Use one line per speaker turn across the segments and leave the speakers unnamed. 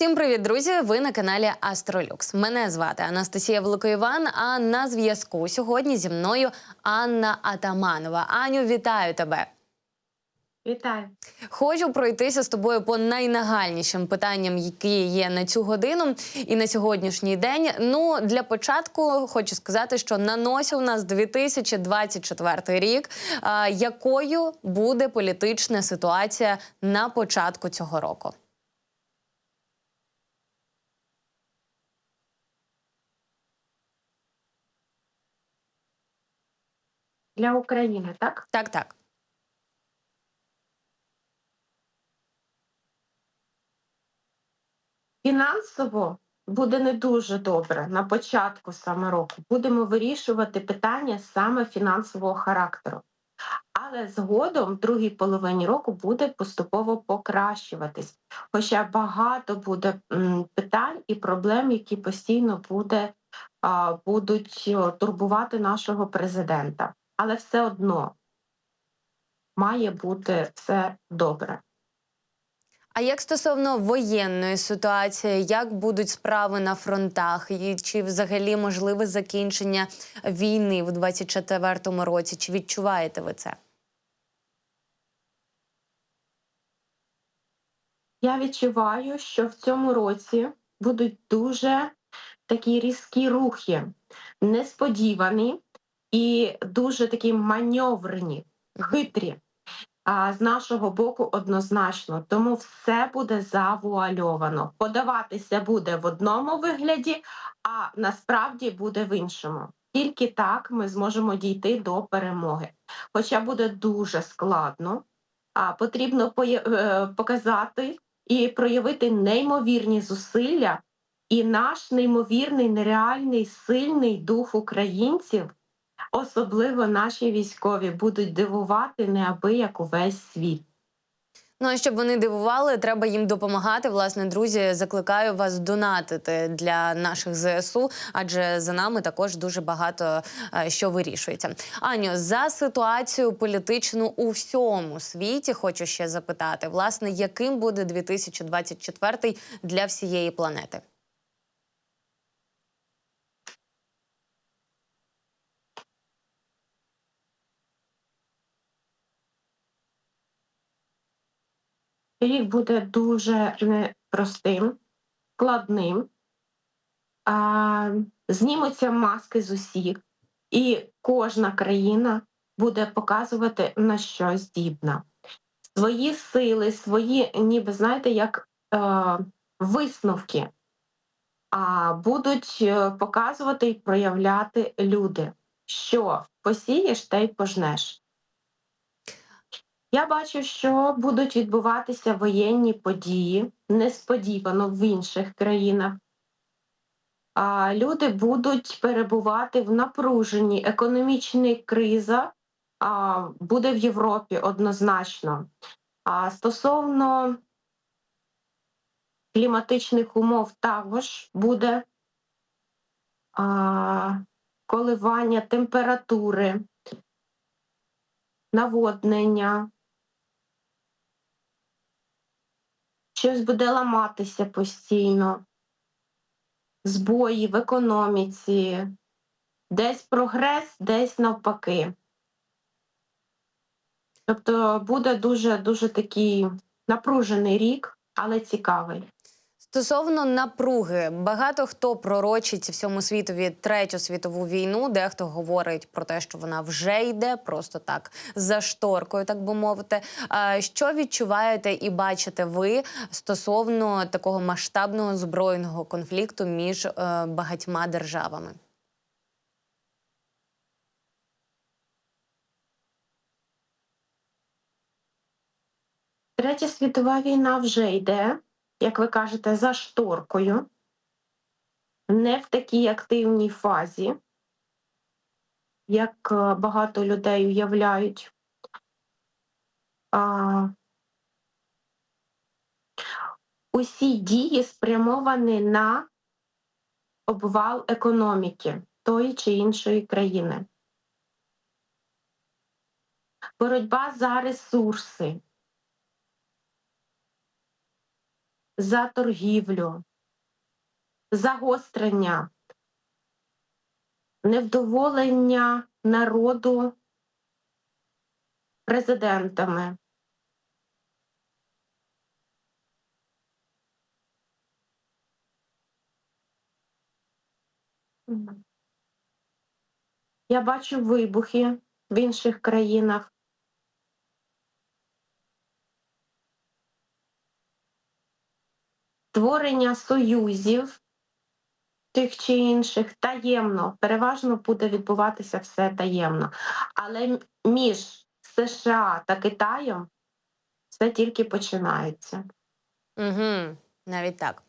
Всім привіт, друзі! Ви на каналі Астролюкс. Мене звати Анастасія Великоїван. А на зв'язку сьогодні зі мною Анна Атаманова. Аню, вітаю тебе!
Вітаю.
Хочу пройтися з тобою по найнагальнішим питанням, які є на цю годину і на сьогоднішній день. Ну для початку хочу сказати, що на носі у нас 2024 рік. А, якою буде політична ситуація на початку цього року?
Для України, так?
Так, так.
Фінансово буде не дуже добре на початку саме року. Будемо вирішувати питання саме фінансового характеру. Але згодом, в другій половині року, буде поступово покращуватись. Хоча багато буде питань і проблем, які постійно буде, будуть турбувати нашого президента. Але все одно має бути все добре.
А як стосовно воєнної ситуації, як будуть справи на фронтах, і чи взагалі можливе закінчення війни в 24-му році? Чи відчуваєте ви це?
Я відчуваю, що в цьому році будуть дуже такі різкі рухи, несподівані і дуже такі маневрені, хитрі. А з нашого боку однозначно, тому все буде завуальовано. Подаватися буде в одному вигляді, а насправді буде в іншому. Тільки так ми зможемо дійти до перемоги. Хоча буде дуже складно, а потрібно е, показати і проявити неймовірні зусилля, і наш неймовірний, нереальний, сильний дух українців, особливо наші військові, будуть дивувати неабияк увесь світ.
Ну а щоб вони дивували, треба їм допомагати. Власне, друзі, закликаю вас донатити для наших ЗСУ, адже за нами також дуже багато е, що вирішується. Аню, за ситуацію політичну у всьому світі хочу ще запитати, власне, яким буде 2024 для всієї планети?
Рік буде дуже непростим, складним. А, знімуться маски з усіх, і кожна країна буде показувати на що здібна. Свої сили, свої, ніби знаєте, як е, висновки а, будуть е, показувати і проявляти люди, що посієш, те й пожнеш. Я бачу, що будуть відбуватися воєнні події несподівано в інших країнах. А люди будуть перебувати в напруженні. Економічна криза а, буде в Європі однозначно. А стосовно кліматичних умов також буде а, коливання температури, наводнення. Щось буде ламатися постійно, збої в економіці, десь прогрес, десь навпаки. Тобто буде дуже дуже такий напружений рік, але цікавий.
Стосовно напруги, багато хто пророчить всьому світові третю світову війну. Дехто говорить про те, що вона вже йде, просто так за шторкою, так би мовити. Що відчуваєте і бачите ви стосовно такого масштабного збройного конфлікту між е, багатьма державами?
Третя світова війна вже йде, як ви кажете, за шторкою, не в такій активній фазі, як е, багато людей уявляють. А, усі дії спрямовані на обвал економіки тої чи іншої країни. Боротьба за ресурси, за торгівлю, загострення, невдоволення народу президентами. Я бачу вибухи в інших країнах. Творення союзів тих чи інших таємно, переважно буде відбуватися все таємно. Але між США та Китаєм все тільки починається.
Угу, навіть так.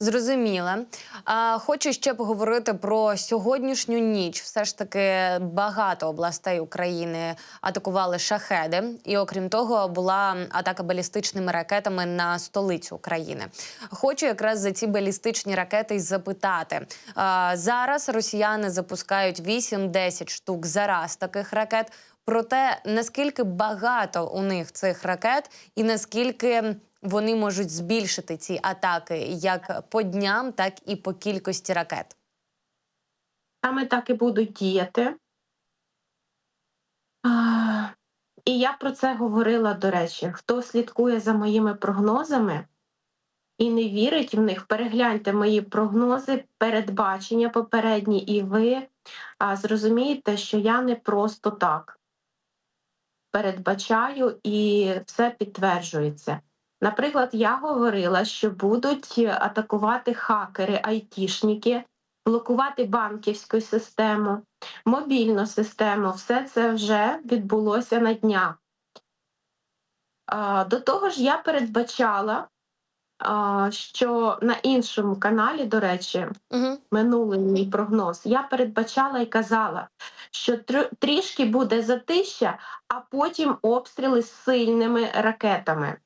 Зрозуміла. Хочу ще поговорити про сьогоднішню ніч. Все ж таки багато областей України атакували шахеди, і окрім того, була атака балістичними ракетами на столицю України. Хочу якраз за ці балістичні ракети й запитати. Зараз росіяни запускають 8-10 штук зараз таких ракет. Проте наскільки багато у них цих ракет, і наскільки вони можуть збільшити ці атаки як по дням, так і по кількості ракет.
Саме так і будуть діяти. І я про це говорила, до речі. Хто слідкує за моїми прогнозами і не вірить в них, перегляньте мої прогнози, передбачення попередні, і ви а, зрозумієте, що я не просто так передбачаю і все підтверджується. Наприклад, я говорила, що будуть атакувати хакери, айтішники, блокувати банківську систему, мобільну систему. Все це вже відбулося на днях. До того ж, я передбачала, що на іншому каналі, до речі,
Угу.
минулий мій прогноз, я передбачала і казала, що трішки буде затища, а потім обстріли з сильними ракетами.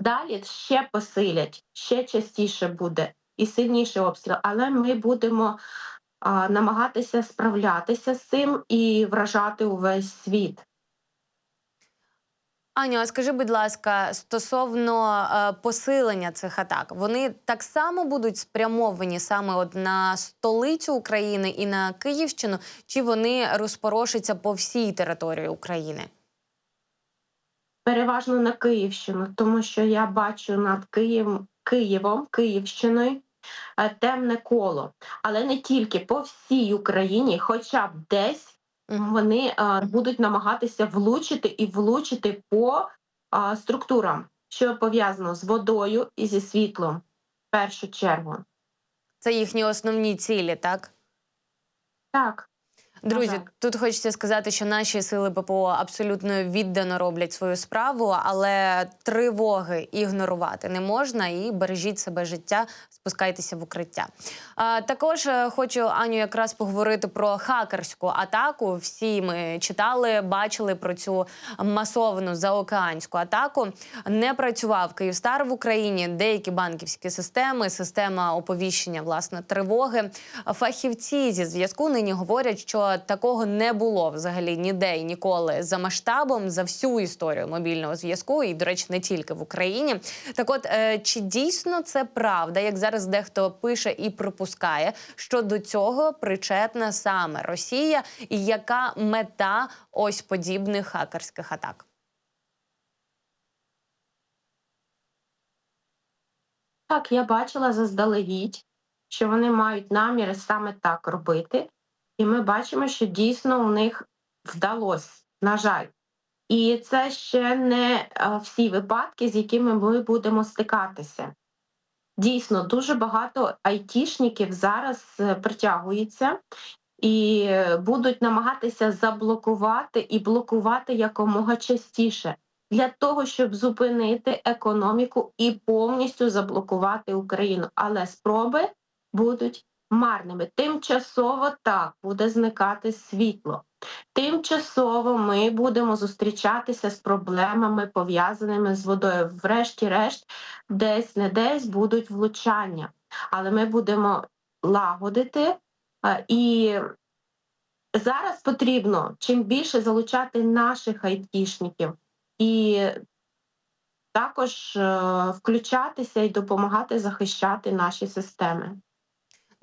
Далі ще посилять, ще частіше буде і сильніший обстріл, але ми будемо а, намагатися справлятися з цим і вражати увесь світ.
Аню, а скажи, будь ласка, стосовно е, посилення цих атак, вони так само будуть спрямовані саме от на столицю України і на Київщину, чи вони розпорошаться по всій території України?
Переважно на Київщину, тому що я бачу над Києвом, Києвом, Київщиною е, темне коло, але не тільки по всій Україні, хоча б десь вони е, будуть намагатися влучити і влучити по е, структурам, що пов'язано з водою і зі світлом, в першу чергу.
Це їхні основні цілі, так?
Так,
Друзі,
так.
тут хочеться сказати, що наші сили ППО абсолютно віддано роблять свою справу, але тривоги ігнорувати не можна і бережіть себе життя, спускайтеся в укриття. А, також е, хочу Аню якраз поговорити про хакерську атаку. Всі ми читали, бачили про цю масовану заокеанську атаку. Не працював Київстар в Україні, деякі банківські системи, система оповіщення власне тривоги. Фахівці зі зв'язку нині говорять, що такого не було взагалі ніде і ніколи за масштабом за всю історію мобільного зв'язку, і до речі, не тільки в Україні. Так, от е, чи дійсно це правда, як зараз дехто пише і припускає, що до цього причетна саме Росія, і яка мета ось подібних хакерських атак?
так, я бачила заздалегідь, що вони мають наміри саме так робити, і ми бачимо, що дійсно у них вдалося, на жаль. І це ще не е, всі випадки, з якими ми будемо стикатися. Дійсно, дуже багато айтішників зараз е, притягується і будуть намагатися заблокувати і блокувати якомога частіше для того, щоб зупинити економіку і повністю заблокувати Україну. Але спроби будуть марними. Тимчасово так буде зникати світло. Тимчасово ми будемо зустрічатися з проблемами, пов'язаними з водою. Врешті-решт, десь не десь будуть влучання, але ми будемо лагодити е, і. Зараз потрібно чим більше залучати наших айтішників і також е, включатися і допомагати захищати наші системи.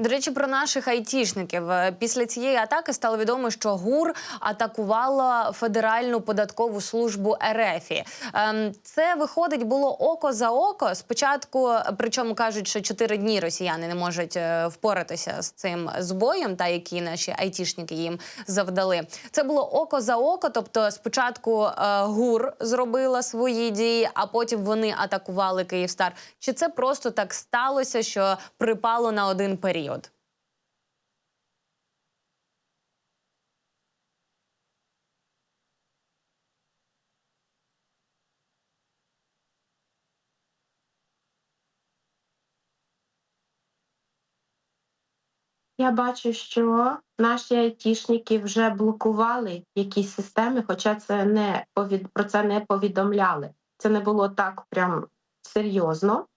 До речі, про наших айтішників Е, після цієї атаки стало відомо, що ГУР атакувала Федеральну податкову службу РФ. Ем, Це виходить було око за око. Спочатку, причому кажуть, що чотири дні росіяни не можуть е, впоратися з цим збоєм, та які наші айтішники їм завдали. Це було око за око. Тобто, спочатку е, ГУР зробила свої дії, а потім вони атакували Київстар. Чи це просто так сталося, що припало на один період?
Я бачу, що наші айтішники вже блокували якісь системи, хоча це не про це не повідомляли. Це не було так прям серйозно.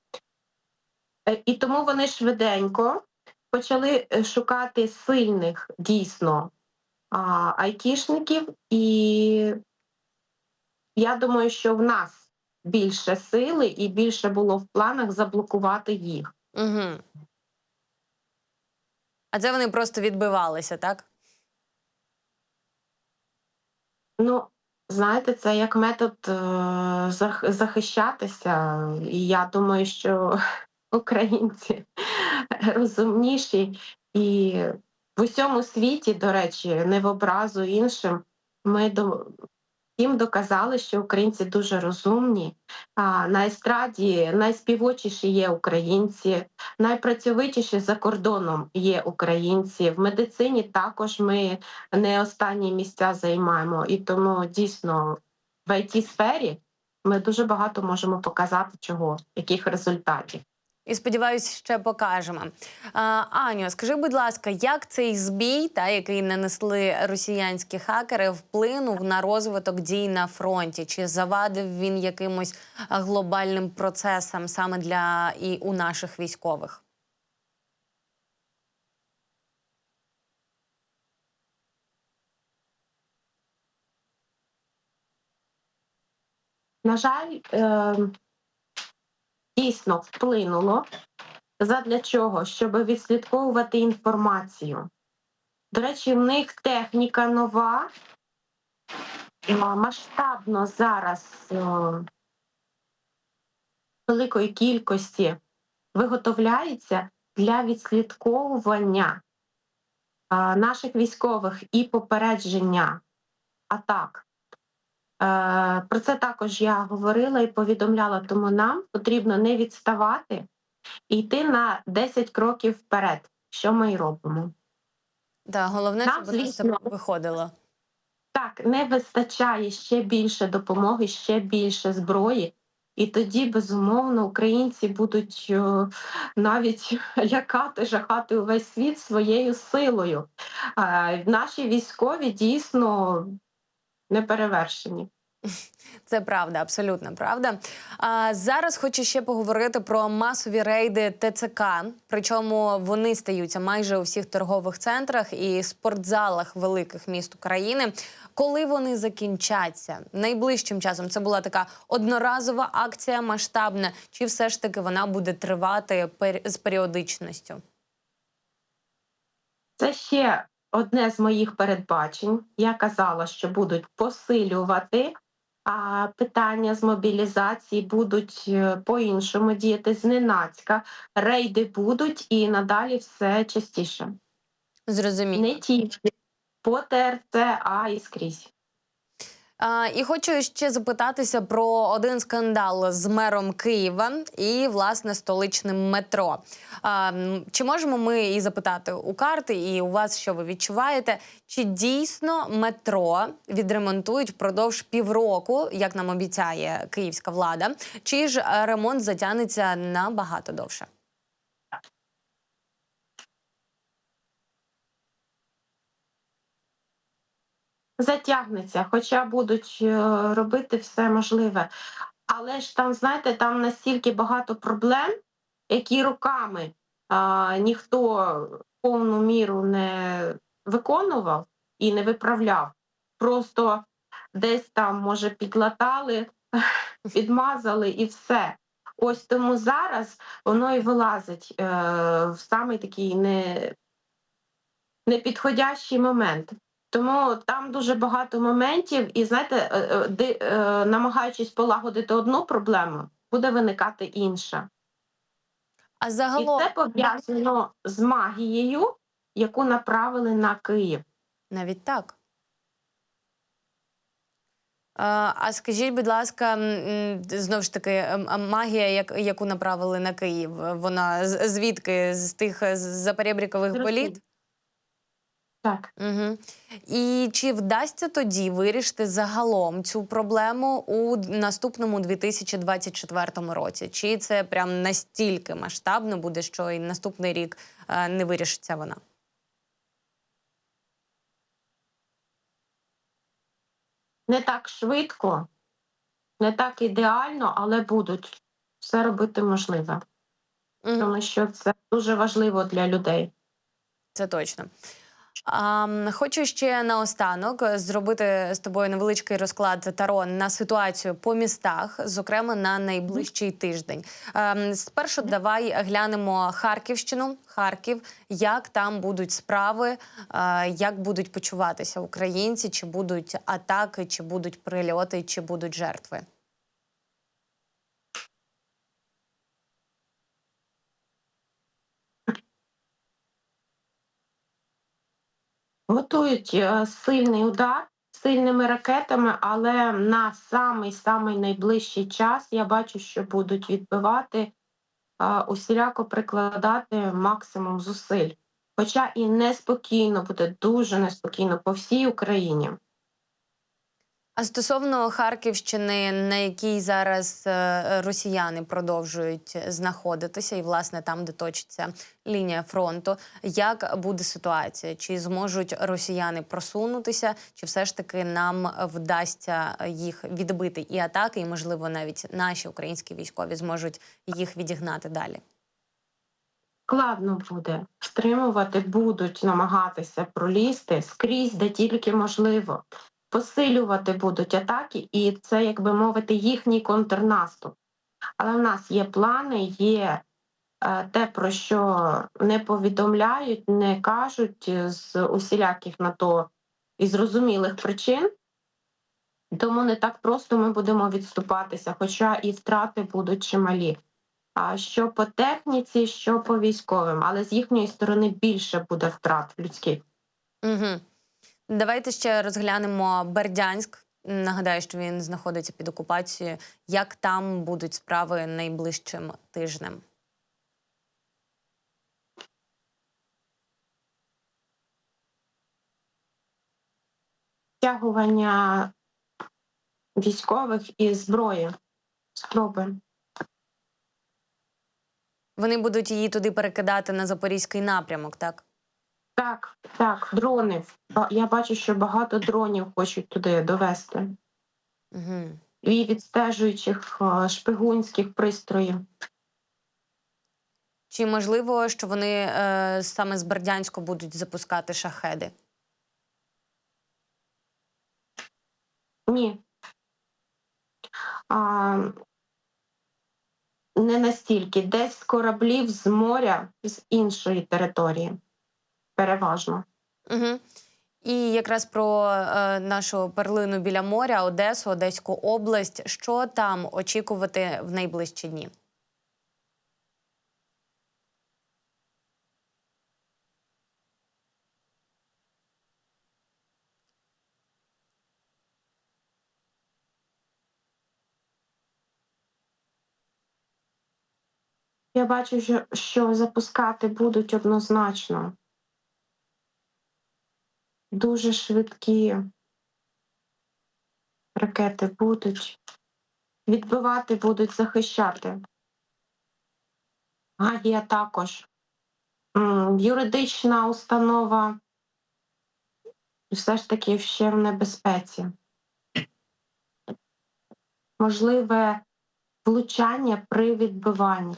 Е, І тому вони швиденько почали е, шукати сильних дійсно айтішників, і я думаю, що в нас більше сили і більше було в планах заблокувати їх.
Угу. А це вони просто відбивалися, так?
Ну, знаєте, це як метод е, зах- захищатися. І я думаю, що українці розумніші і в усьому світі, до речі, не в образу іншим. Ми до їм доказали, що українці дуже розумні. А на естраді найспівочіші є українці, найпрацьовитіші за кордоном є українці. В медицині також ми не останні місця займаємо. І тому дійсно в it сфері ми дуже багато можемо показати чого, яких результатів.
І сподіваюся, ще покажемо. Аню, скажи, будь ласка, як цей збій, та який нанесли росіянські хакери, вплинув на розвиток дій на фронті? Чи завадив він якимось глобальним процесам саме для і у наших військових?
На жаль, е, дійсно вплинуло. Задля чого? Щоб відслідковувати інформацію. До речі, в них техніка нова, масштабно зараз е, великої кількості виготовляється для відслідковування е, наших військових і попередження атак. Е, Про це також я говорила і повідомляла, тому нам потрібно не відставати і йти на 10 кроків вперед, що ми і робимо.
Да, головне,
Нам,
щоб
звісно.
виходило.
Так, не вистачає ще більше допомоги, ще більше зброї. І тоді, безумовно, українці будуть е, навіть лякати, жахати увесь світ своєю силою. Е, Наші військові дійсно неперевершені.
Це правда, абсолютно правда. А зараз хочу ще поговорити про масові рейди ТЦК. Причому вони стаються майже у всіх торгових центрах і спортзалах великих міст України. Коли вони закінчаться найближчим часом, це була така одноразова акція масштабна, чи все ж таки вона буде тривати з періодичністю?
Це ще одне з моїх передбачень. Я казала, що будуть посилювати а питання з мобілізації, будуть е, по-іншому діяти зненацька. Рейди будуть і надалі все частіше.
Зрозуміло.
Не тільки по ТРЦ, а і скрізь.
А, і хочу ще запитатися про один скандал з мером Києва і власне столичним метро. А, чи можемо ми і запитати у карти, і у вас, що ви відчуваєте? Чи дійсно метро відремонтують впродовж півроку, як нам обіцяє київська влада, чи ж е, ремонт затягнеться набагато довше?
Затягнеться, хоча будуть е, робити все можливе. Але ж там, знаєте, там настільки багато проблем, які роками а, ніхто повну міру не виконував і не виправляв. Просто десь там, може, підлатали, підмазали і все. Ось тому зараз воно і вилазить е, в самий такий не, непідходящий момент. Тому там дуже багато моментів, і знаєте, е, е, де, е, намагаючись полагодити одну проблему, буде виникати інша.
А
І
загалом
це пов'язано з магією, яку направили на Київ.
навіть так. А, скажіть, будь ласка, знову ж таки, магія, яку направили на Київ, вона звідки? З тих заперебрікових боліт?
Так.
Угу. І чи вдасться тоді вирішити загалом цю проблему у наступному 2024 році? Чи це прям настільки масштабно буде, що і наступний рік е, не вирішиться вона?
Не так швидко, не так ідеально, але будуть все робити можливе, тому що це дуже важливо для людей.
Це точно. А, хочу ще наостанок е, зробити з тобою невеличкий розклад Таро на ситуацію по містах, зокрема на найближчий тиждень. Ем, Спершу давай глянемо Харківщину, Харків, як там будуть справи, е, як будуть почуватися українці, чи будуть атаки, чи будуть прильоти, чи будуть жертви.
Готують е, сильний удар сильними ракетами, але на самий самий найближчий час я бачу, що будуть відбивати е, усіляко прикладати максимум зусиль. Хоча і неспокійно буде дуже неспокійно по всій Україні.
А стосовно Харківщини, на якій зараз е, росіяни продовжують знаходитися, і власне там, де точиться лінія фронту, як буде ситуація? Чи зможуть росіяни просунутися, чи все ж таки нам вдасться їх відбити і атаки, і можливо навіть наші українські військові зможуть їх відігнати далі?
Складно буде стримувати, будуть намагатися пролізти скрізь, де тільки можливо. Посилювати будуть атаки, і це, як би мовити, їхній контрнаступ. Але в нас є плани, є е, те, про що не повідомляють, не кажуть з усіляких на то і зрозумілих причин. Тому не так просто ми будемо відступатися, хоча і втрати будуть чималі. А що по техніці, що по військовим, але з їхньої сторони більше буде втрат людських.
Угу. Давайте ще розглянемо Бердянськ. Нагадаю, що він знаходиться під окупацією. Як там будуть справи найближчим тижнем?
Стягування військових і зброї спроби.
Вони будуть її туди перекидати на запорізький напрямок, так?
Так, так, дрони. Я бачу, що багато дронів хочуть туди довести.
Угу.
І відстежуючих шпигунських пристроїв.
Чи можливо, що вони е, саме з Бердянську будуть запускати шахеди?
Ні. А, не настільки. Десь з кораблів з моря, з іншої території. Переважно.
Угу. І якраз про е, нашу перлину біля моря, Одесу, Одеську область. Що там очікувати в найближчі дні?
Я бачу, що, що запускати будуть однозначно. Дуже швидкі ракети будуть. Відбивати будуть, захищати. Гагія також. Юридична установа все ж таки ще в небезпеці. Можливе влучання при відбиванні.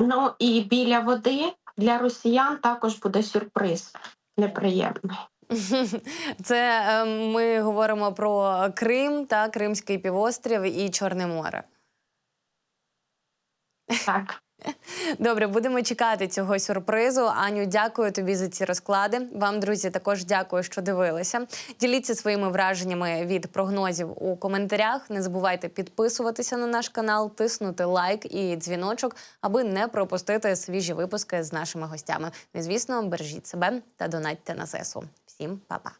Ну і біля води для росіян також буде сюрприз неприємний.
Це е, ми говоримо про Крим та Кримський півострів і Чорне море.
Так.
Добре, будемо чекати цього сюрпризу. Аню, дякую тобі за ці розклади. Вам, друзі, також дякую, що дивилися. Діліться своїми враженнями від прогнозів у коментарях. Не забувайте підписуватися на наш канал, тиснути лайк і дзвіночок, аби не пропустити свіжі випуски з нашими гостями. Ну і, звісно, бережіть себе та донатьте на ЗСУ. Всім па-па!